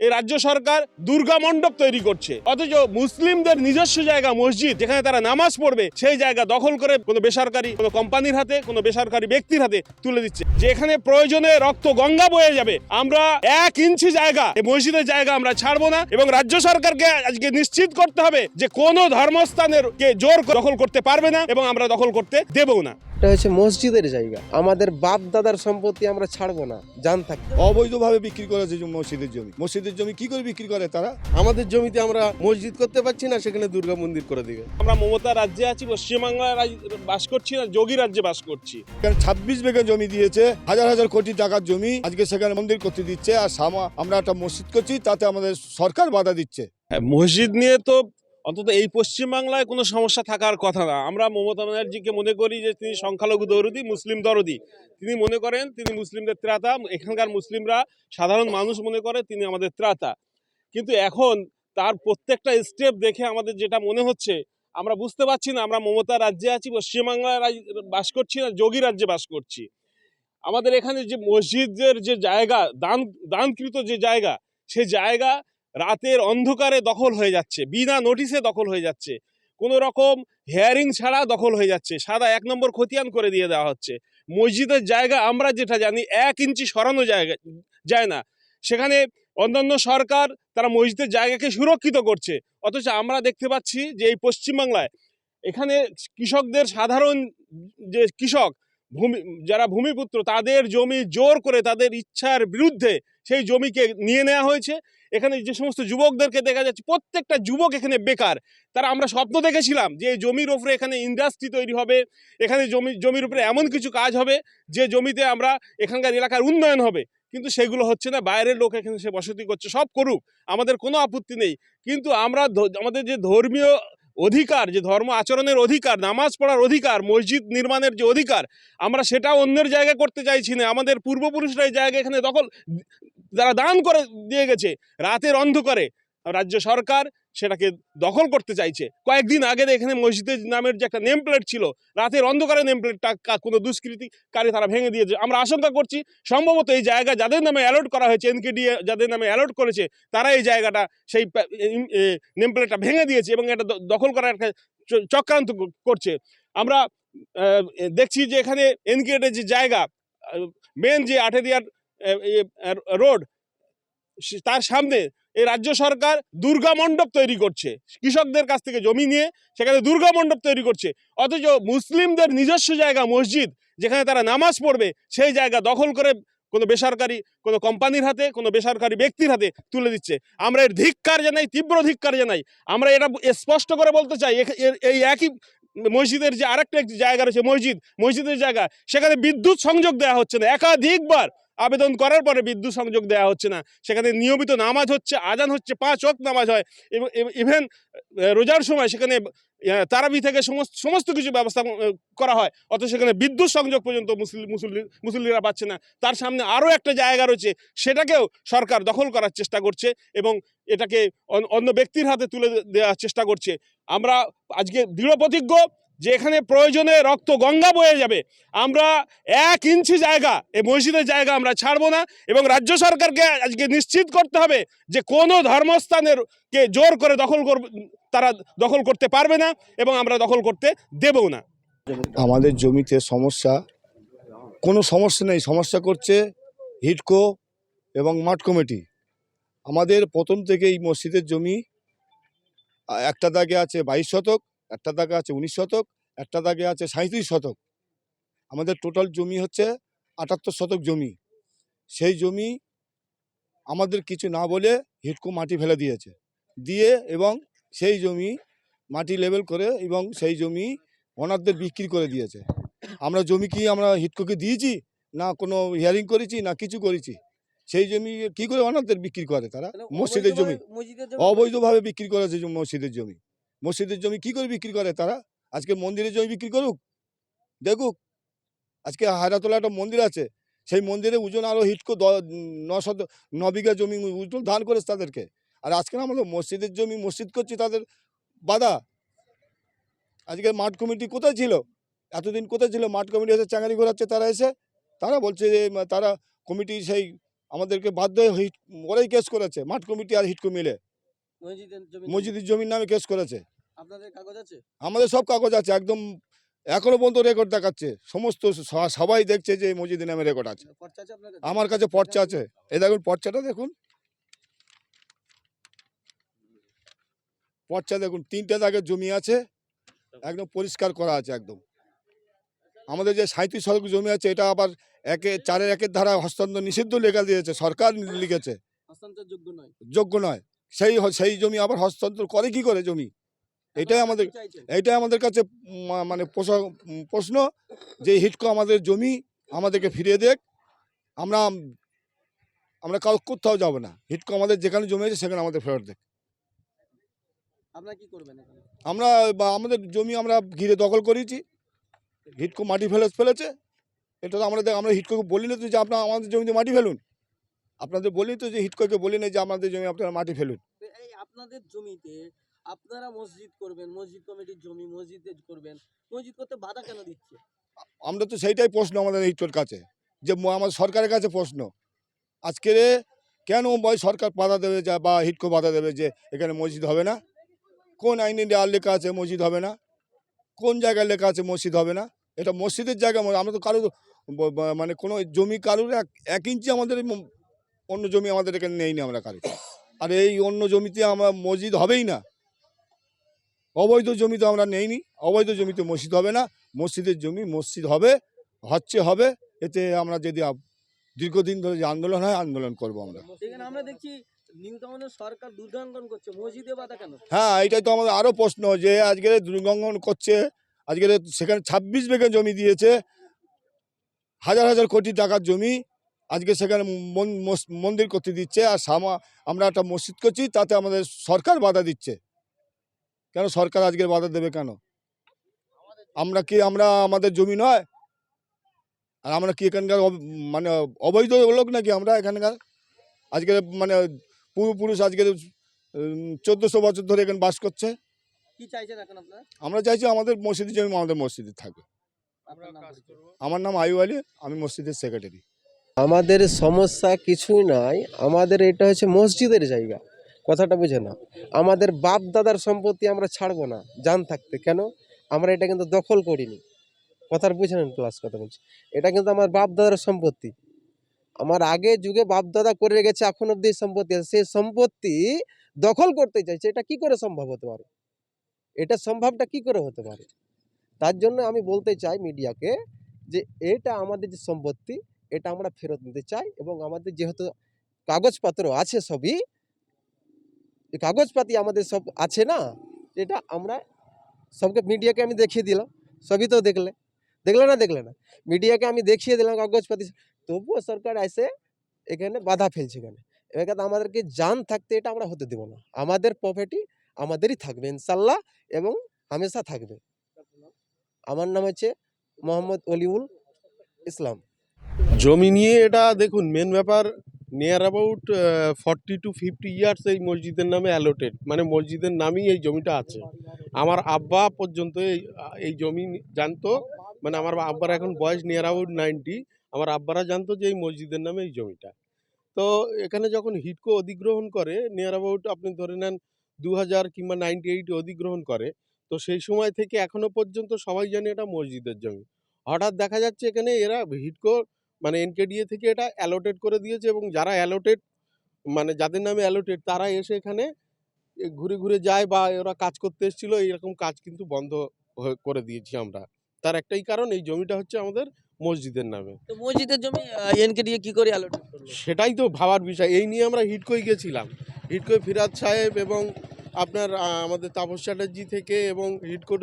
এই রাজ্য সরকার দুর্গা মণ্ডপ তৈরি করছে। অথচ মুসলিমদের নিজস্ব জায়গা মসজিদ, যেখানে তারা নামাজ পড়বে, সেই জায়গা দখল করে কোনো বেসরকারি, কোনো কোম্পানির হাতে, কোনো বেসরকারি ব্যক্তির হাতে তুলে দিচ্ছে। যেখানে প্রয়োজনে রক্ত গঙ্গা বয়ে যাবে, আমরা এক ইঞ্চি জায়গা, এই মসজিদের জায়গা আমরা ছাড়বো না। এবং রাজ্য সরকারকে আজকে নিশ্চিত করতে হবে যে কোনো ধর্মস্থানের কে জোর দখল করতে পারবে না এবং আমরা দখল করতে দেবও না। এটা হচ্ছে মসজিদের জায়গা। আমাদের বাপ দাদার সম্পত্তি আমরা ছাড়বো না জান থাকি। অবৈধভাবে বিক্রি করেছে যে মসজিদের জমি। মসজিদের জমি কি করে বিক্রি করে তারা? আমাদের জমিতে আমরা মসজিদ করতে পারছি না সেখানে দুর্গা মন্দির করে দিবে। আমরা মমতা রাজ্যে আছি পশ্চিমবাংলায় রাজ- বাস করছি না যোগী রাজ্যে বাস করছি। এখানে ছাব্বিশ বিঘা জমি দিয়েছে হাজার হাজার কোটি টাকার জমি আজকে সেখানে মন্দির করতে দিচ্ছে আর সামা আমরা একটা মসজিদ করছি তাতে আমাদের সরকার বাধা দিচ্ছে। হ্যাঁ, মসজিদ নিয়ে তো অন্তত এই পশ্চিমবাংলায় কোনো সমস্যা থাকার কথা না। আমরা মমতা ব্যানার্জিকে মনে করি যে তিনি সংখ্যালঘু দরদি, মুসলিম দরদি। তিনি মনে করেন তিনি মুসলিমদের ত্রাতা, এখানকার মুসলিমরা সাধারণ মানুষ মনে করে তিনি আমাদের ত্রাতা। কিন্তু এখন তার প্রত্যেকটা স্টেপ দেখে আমাদের যেটা মনে হচ্ছে, আমরা বুঝতে পারছি না, আমরা মমতা রাজ্যে আছি, পশ্চিমবাংলায় বাস করছি না, যোগী রাজ্যে বাস করছি। আমাদের এখানে যে মসজিদের যে জায়গা, দান, দানকৃত যে জায়গা, সে জায়গা রাতের অন্ধকারে দখল হয়ে যাচ্ছে, বিনা নোটিশে দখল হয়ে যাচ্ছে। কোনো রকম হেয়ারিং ছাড়া দখল হয়ে যাচ্ছে। সাদা এক নম্বর খতিয়ান করে দিয়ে দেওয়া হচ্ছে। মসজিদের জায়গা আমরা যেটা জানি, এক ইঞ্চি সরানো জায়গা, যায় না। সেখানে অন্যান্য সরকার তারা মসজিদের জায়গাকে সুরক্ষিত করছে। অথচ আমরা দেখতে পাচ্ছি যে এই পশ্চিমবাংলায় এখানে কৃষকদের সাধারণ যে কৃষক, ভূমি, যারা ভূমিপুত্র, তাদের জমি জোর করে তাদের ইচ্ছার বিরুদ্ধে সেই জমিকে নিয়ে নেওয়া হয়েছে। এখানে যে সমস্ত যুবকদেরকে দেখা যাচ্ছে, প্রত্যেকটা যুবক এখানে বেকার। তারা আমরা স্বপ্ন দেখেছিলাম যে জমির উপরে এখানে ইন্ডাস্ট্রি তৈরি হবে, এখানে জমি, জমির উপরে এমন কিছু কাজ হবে যে জমিতে আমরা এখানকার এলাকার উন্নয়ন হবে। কিন্তু সেগুলো হচ্ছে না, বাইরের লোক এখানে সে বসতি করছে, সব করুক, আমাদের কোনো আপত্তি নেই। কিন্তু আমরা আমাদের যে ধর্মীয় অধিকার, যে ধর্ম আচরণের অধিকার, নামাজ পড়ার অধিকার, মসজিদ নির্মাণের যে অধিকার, আমরা সেটা অন্যের জায়গায় করতে চাইছি না। আমাদের পূর্বপুরুষরা এই জায়গা এখানে দখল যারা দান করে দিয়ে গেছে, রাতের অন্ধকারে রাজ্য সরকার সেটাকে দখল করতে চাইছে। কয়েকদিন আগে এখানে মসজিদের নামের যে একটা নেম প্লেট ছিল, রাতের অন্ধকারে নেম প্লেটটা কোনো দুষ্কৃতিকারী তারা ভেঙে দিয়েছে। আমরা আশঙ্কা করছি, সম্ভবত এই জায়গা যাদের নামে অ্যালট করা হয়েছে এনকেডি যাদের নামে অ্যালট করেছে, তারা এই জায়গাটা সেই নেম প্লেটটা ভেঙে দিয়েছে এবং এটা দখল করার একটা চক্রান্ত করছে। আমরা দেখছি যে এখানে এনকেডের যে জায়গা মেন যে আঠেরিয়ার রোড তার সামনে এই রাজ্য সরকার দুর্গা মণ্ডপ তৈরি করছে। কৃষকদের কাছ থেকে জমি নিয়ে সেখানে দুর্গা মণ্ডপ তৈরি করছে। অথচ মুসলিমদের নিজস্ব জায়গা মসজিদ, যেখানে তারা নামাজ পড়বে, সেই জায়গা দখল করে কোনো বেসরকারি, কোনো কোম্পানির হাতে, কোনো বেসরকারি ব্যক্তির হাতে তুলে দিচ্ছে। আমরা এর ধিক্কার জানাই, তীব্র ধিক্কার জানাই। আমরা এটা স্পষ্ট করে বলতে চাই এই একই মসজিদের যে আরেকটা জায়গা রয়েছে, মসজিদ, মসজিদের জায়গা, সেখানে বিদ্যুৎ সংযোগ দেওয়া হচ্ছে না। একাধিকবার আবেদন করার পরে বিদ্যুৎ সংযোগ দেওয়া হচ্ছে না। সেখানে নিয়মিত নামাজ হচ্ছে, আজান হচ্ছে, পাঁচ ওয়াক্ত নামাজ হয়। এবং ইভেন রোজার সময় সেখানে তারাবি থেকে সমস্ত সমস্ত কিছু ব্যবস্থা করা হয়। অথচ সেখানে বিদ্যুৎ সংযোগ পর্যন্ত মুসলিম মুসল্লি মুসল্লিরা পাচ্ছে না। তার সামনে আরও একটা জায়গা রয়েছে, সেটাকেও সরকার দখল করার চেষ্টা করছে এবং এটাকে অন- অন্য ব্যক্তির হাতে তুলে দেওয়ার চেষ্টা করছে। আমরা আজকে দৃঢ় প্রতিজ্ঞ যে এখানে প্রয়োজনে রক্ত গঙ্গা বয়ে যাবে, আমরা এক ইঞ্চি জায়গা, এই মসজিদের জায়গা আমরা ছাড়বো না এবং রাজ্য সরকারকে আজকে নিশ্চিত করতে হবে যে কোনো ধর্মস্থানের কে জোর করে দখল করবে, তারা দখল করতে পারবে না এবং আমরা দখল করতে দেবও না। আমাদের জমিতে সমস্যা, কোনো সমস্যা নেই। সমস্যা করছে হিটকো এবং মাঠ কমিটি। আমাদের প্রথম থেকে এই মসজিদের জমি একটা দাগে আছে বাইশ শতক একটা দাগে আছে উনিশ শতক একটা দাগে আছে সাঁত্রিশ শতক। আমাদের টোটাল জমি হচ্ছে আটাত্তর শতক জমি। সেই জমি আমাদের কিছু না বলে হিটকো মাটি ফেলে দিয়েছে। দিয়ে এবং সেই জমি মাটি লেভেল করে এবং সেই জমি ওনারদের বিক্রি করে দিয়েছে। আমরা জমি কি আমরা হিটকোকে দিয়েছি? না কোনো হিয়ারিং করেছি না কিছু করেছি। সেই জমি কি করে ওনারদের বিক্রি করে তারা? মসজিদের জমি। অবৈধভাবে বিক্রি করেছে মসজিদের জমি। মসজিদের জমি কি করে বিক্রি করে তারা? আজকে মন্দিরের জমি বিক্রি করুক? দেখুক। আজকে হায়রাতলা একটা মন্দির আছে। সেই মন্দিরে ওজন আরও হিটকো দ- ন বিঘা জমি ওজন ধান করেছে তাদেরকে। আর আজকে না আমরা মসজিদের জমি মসজিদ করছি তাদের বাধা। আজকে মাঠ কমিটি কোথায় ছিল? এতদিন কোথায় ছিল? মাঠ কমিটি এসে চাঙারি ঘোরাচ্ছে তারা এসে। তারা বলছে যে, তারা কমিটি সেই আমাদেরকে বাধ্য হয়ে হিট, ওরাই কেস করেছে। মাঠ কমিটি আর হিটকো মিলে। মসজিদের জমির নামে কেস করেছে। আপনাদের কাগজ আছে? আমাদের সব কাগজ আছে একদম এখনও পর্যন্ত রেকর্ড দেখাচ্ছে। সমস্ত সবাই দেখছে যে মসজিদের নামে রেকর্ড আছে। আমার কাছে পর্চা আছে। এই দেখুন পর্চাটা দেখুন। পর্চা দেখুন তিনটে দাগের জমি আছে একদম পরিষ্কার করা আছে একদম। আমাদের যে সাঁত্রিশ শতক জমি আছে এটা আবার একে চারের একের ধারা হস্তান্তর নিষিদ্ধ লেখা দিয়েছে সরকার লিখেছে। যোগ্য নয়। যোগ্য নয়। সেই সেই জমি আবার হস্তান্তর করে কি করে জমি? এটাই আমাদের এইটাই আমাদের কাছে মানে প্রশ্ন যে হিটকো আমাদের জমি আমাদেরকে ফিরিয়ে দেখ আমরা আমরা কাউ কোথাও যাব না। হিটকো আমাদের যেখানে জমি আছে সেখানে আমাদের ফেরত দেখ আমরা বা আমাদের জমি আমরা ঘিরে দখল করেছি। হিটকো মাটি ফেলে ফেলেছে। এটা তো আমরা দেখ- আমরা হিটকোকে বলি না যে আপনার আমাদের জমিতে মাটি ফেলুন। আপনাদের বলি তো যে হিটকোকে বলি না যে আমাদের জমি আপনারা মাটি ফেলুন। এই আপনাদের জমিতে আপনারা মসজিদ করবেন মসজিদ কমিটির জমি মসজিদে করবেন মসজিদ করতে বাধা কেন দিচ্ছে? আমরা তো সেইটাই প্রশ্ন আমাদের হিটকোর কাছে যে আমাদের সরকারের কাছে প্রশ্ন। আজকে কেন বই সরকার বাধা দেবে যা বা হিটকো বাধা দেবে যে এখানে মসজিদ হবে না? কোন আইনে আর লেখা আছে মসজিদ হবে না? কোন জায়গায় লেখা আছে মসজিদ হবে না? এটা মসজিদের জায়গা আমরা তো কারও মানে কোনো জমি কারোর এক ইঞ্চি আমাদের অন্য জমি আমাদের এখানে নেই না আমরা কারও। আর এই অন্য জমিতে আমরা মসজিদ হবেই না। অবৈধ জমি তো আমরা নেইনি অবৈধ জমিতে মসজিদ হবে না। মসজিদের জমি মসজিদ হবে হচ্ছে হবে এতে আমরা যদি দীর্ঘদিন ধরে যে আন্দোলন হয় আন্দোলন করব আমরা। আমরা দেখছি সরকার দুর্গাঙ্কন করছে মসজিদে বাধা কেন? হ্যাঁ এটাই তো আমাদের আরও প্রশ্ন যে আজকে দুর্গঙ্গন করছে আজকে সেখানে ছাব্বিশ বিঘা জমি দিয়েছে হাজার হাজার কোটি টাকার জমি আজকে সেখানে মন- মস- মন্দির করতে দিচ্ছে আর সামা আমরা একটা মসজিদ করছি তাতে আমাদের সরকার বাধা দিচ্ছে। কেন সরকার আজকে বাধা দেবে কেন? আমরা কি আমরা আমাদের জমি নয়? আর আমরা কি এখানকার অব- মানে অবৈধ লোক নাকি আমরা এখানকার? আজকে মানে পূর্বপুরুষ আজকে চোদ্দোশো বছর ধরে এখানে বাস করছে। কি চাইছেন এখন আপনারা? আমরা চাইছি আমাদের মসজিদের জমি আমাদের মসজিদে থাকবে। আমার নাম আয়ু আলী আমি মসজিদের সেক্রেটারি। আমাদের সমস্যা কিছুই নাই। আমাদের এটা হচ্ছে মসজিদের জায়গা। কথাটা বুঝে না আমাদের বাপ দাদার সম্পত্তি আমরা ছাড়বো না, জান থাকতে। কেন? আমরা এটা কিন্তু দখল করিনি। কথার বুঝে নেন প্লাস কথা বলছি। এটা কিন্তু আমার বাপ দাদার সম্পত্তি। আমার আগে যুগে বাপ দাদা করে গেছে এখন অব্দি সম্পত্তি আছে। সেই সম্পত্তি দখল করতে চাইছে। এটা কি করে সম্ভব হতে পারে? এটা সম্ভবটা কি করে হতে পারে? তার জন্য আমি বলতে চাই মিডিয়াকে যে এটা আমাদের যে সম্পত্তি এটা আমরা ফেরত নিতে চাই এবং আমাদের যেহেতু কাগজপত্র আছে সবই কাগজপাতি আমাদের সব আছে না, এটা আমরা সবকে মিডিয়াকে আমি দেখিয়ে দিলাম, সবই তো দেখলে দেখলে না দেখলে না, মিডিয়াকে আমি দেখিয়ে দিলাম কাগজপাতি, তবুও সরকার এসে এখানে বাধা ফেলছে এখানে এবার আমাদেরকে জান থাকতে এটা আমরা হতে দেবো না, আমাদের প্রপার্টি আমাদেরই থাকবে ইনশাল্লাহ এবং হামেশা থাকবে। আমার নাম হচ্ছে মোহাম্মদ অলিউল ইসলাম। জমি নিয়ে এটা দেখুন মেন ব্যাপার near about forty to fifty years এই মসজিদের নামে অ্যালোটেড মানে মসজিদের নামেই এই জমিটা আছে। আমার আব্বা পর্যন্ত এই এই জমি জানতো মানে আমার আব্বার এখন বয়স নিয়ার অ্যাবাউট নাইনটি আমার আব্বারা জানতো যে এই মসজিদের নামে এই জমিটা। তো এখানে যখন হিটকো অধিগ্রহণ করে নিয়ার অ্যাবাউট আপনি ধরে নেন দু হাজার কিংবা নাইনটি এইট অধিগ্রহণ করে, তো সেই সময় থেকে এখনও পর্যন্ত সবাই জানে এটা মসজিদের জমি। হঠাৎ দেখা যাচ্ছে এখানে এরা হিটকো মানে এনকেডিএ থেকে এটা অ্যালোটেড করে দিয়েছে এবং যারা অ্যালোটেড মানে যাদের নামে অ্যালোটেড তারা এসে এখানে এ ঘুরে ঘুরে যায় বা ওরা কাজ করতে এসেছিল এইরকম কাজ কিন্তু বন্ধ হয়ে- করে দিয়েছি আমরা। তার একটাই কারণ এই জমিটা হচ্ছে আমাদের মসজিদের নামে। তো মসজিদের জমি এনকে দিয়ে কি করে অ্যালোটেট সেটাই তো ভাবার বিষয়। এই নিয়ে আমরা হিটকোয় গেছিলাম। হিটকোয় ফিরাদ সাহেব এবং আপনার আমাদের তাপস চ্যাটার্জি থেকে এবং হিটকোর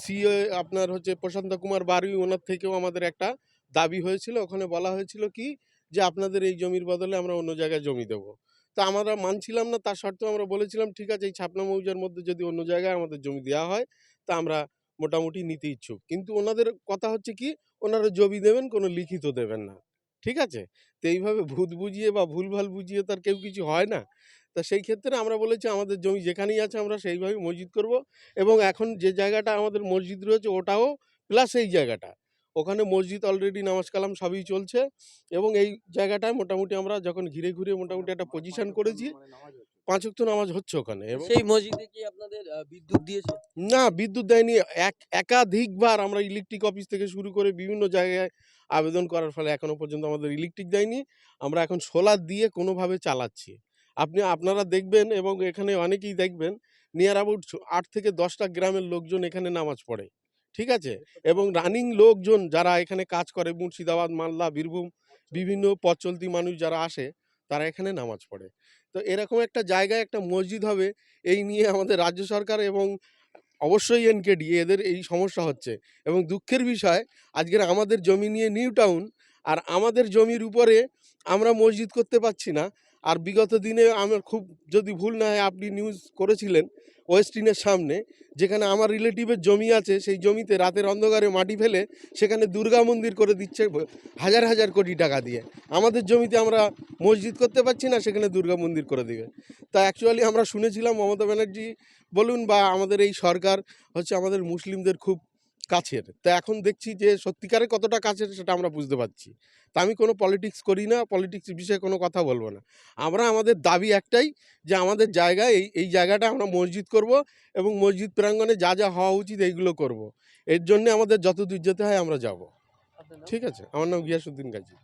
সিও আপনার হচ্ছে প্রশান্ত কুমার বারুই ওনার থেকেও আমাদের একটা দাবি হয়েছিল, ওখানে বলা হয়েছিল কি? যে আপনাদের এই জমির বদলে আমরা অন্য জায়গায় জমি দেবো। তা আমরা মানছিলাম না, তার সত্ত্বেও আমরা বলেছিলাম, ঠিক আছে, এই ছাপনা মৌজার মধ্যে যদি অন্য জায়গায় আমাদের জমি দেওয়া হয়, তা আমরা মোটামুটি নিতে ইচ্ছুক। কিন্তু ওনাদের কথা হচ্ছে কি, ওনারা জমি দেবেন, কোনো লিখিত দেবেন না। ঠিক আছে? তো এইভাবে ভূত বুঝিয়ে বা ভুলভাল বুঝিয়ে তার কেউ কিছু হয় না। তা সেই ক্ষেত্রে আমরা বলেছি, আমাদের জমি যেখানেই আছে, আমরা সেইভাবে মসজিদ করব। এবং এখন যে জায়গাটা আমাদের মসজিদ রয়েছে, ওটাও প্লাস এই জায়গাটা। ওখানে মসজিদ অলরেডি নামাজ কালাম সবই চলছে এবং এই জায়গাটায় মোটামুটি আমরা যখন ঘিরে ঘুরে মোটামুটি একটা পজিশন করেছি পাঁচ ওয়াক্ত নামাজ হচ্ছে ওখানে সেই মসজিদে কি আপনাদের বিদ্যুৎ দিয়েছে? না বিদ্যুৎ দেয়নি। এক একাধিকবার আমরা ইলেকট্রিক অফিস থেকে শুরু করে বিভিন্ন জায়গায় আবেদন করার ফলে এখনও পর্যন্ত আমাদের ইলেকট্রিক দেয়নি। আমরা এখন সোলার দিয়ে কোনোভাবে চালাচ্ছি। আপনি আপনারা দেখবেন এবং এখানে অনেকেই দেখবেন নিয়ার অ্যাবাউট আট থেকে দশটা গ্রামের লোকজন এখানে নামাজ পড়ে। ঠিক আছে? এবং রানিং লোকজন যারা এখানে কাজ করে মুর্শিদাবাদ মালদা বীরভূম বিভিন্ন পথ চলতি মানুষ যারা আসে তারা এখানে নামাজ পড়ে। তো এরকম একটা জায়গায় একটা মসজিদ হবে এই নিয়ে আমাদের রাজ্য সরকার এবং অবশ্যই এনকেডি এদের এই সমস্যা হচ্ছে। এবং দুঃখের বিষয় আজকের আমাদের জমি নিয়ে নিউ টাউন আর আমাদের জমির উপরে আমরা মসজিদ করতে পারছি না। আর বিগত দিনে আমার খুব, যদি ভুল না হয়, আপনি নিউজ করেছিলেন ওয়েস্টিনের সামনে, যেখানে আমার রিলেটিভের জমি আছে, সেই জমিতে রাতের অন্ধকারে মাটি ফেলে সেখানে দুর্গা মন্দির করে দিচ্ছে হাজার হাজার কোটি টাকা দিয়ে। আমাদের জমিতে আমরা মসজিদ করতে পারছি না, সেখানে দুর্গা মন্দির করে দিবে। তা অ্যাকচুয়ালি আমরা শুনেছিলাম মমতা ব্যানার্জি বলুন বা আমাদের এই সরকার, হচ্ছে আমাদের মুসলিমদের খুব কাছের। তা এখন দেখছি যে সত্যিকারে কতটা কাছের সেটা আমরা বুঝতে পারছি। তা আমি কোনো পলিটিক্স করি না পলিটিক্স বিষয়ে কোনো কথা বলব না। আমরা আমাদের দাবি একটাই যে আমাদের জায়গায় এই এই জায়গাটা আমরা মসজিদ করব এবং মসজিদ প্রাঙ্গণে যা যা হওয়া উচিত এইগুলো করব। এর জন্য আমাদের যত দূর যেতে হয় আমরা যাব। ঠিক আছে? আমার নাম গিয়াসুদ্দিন গাজী।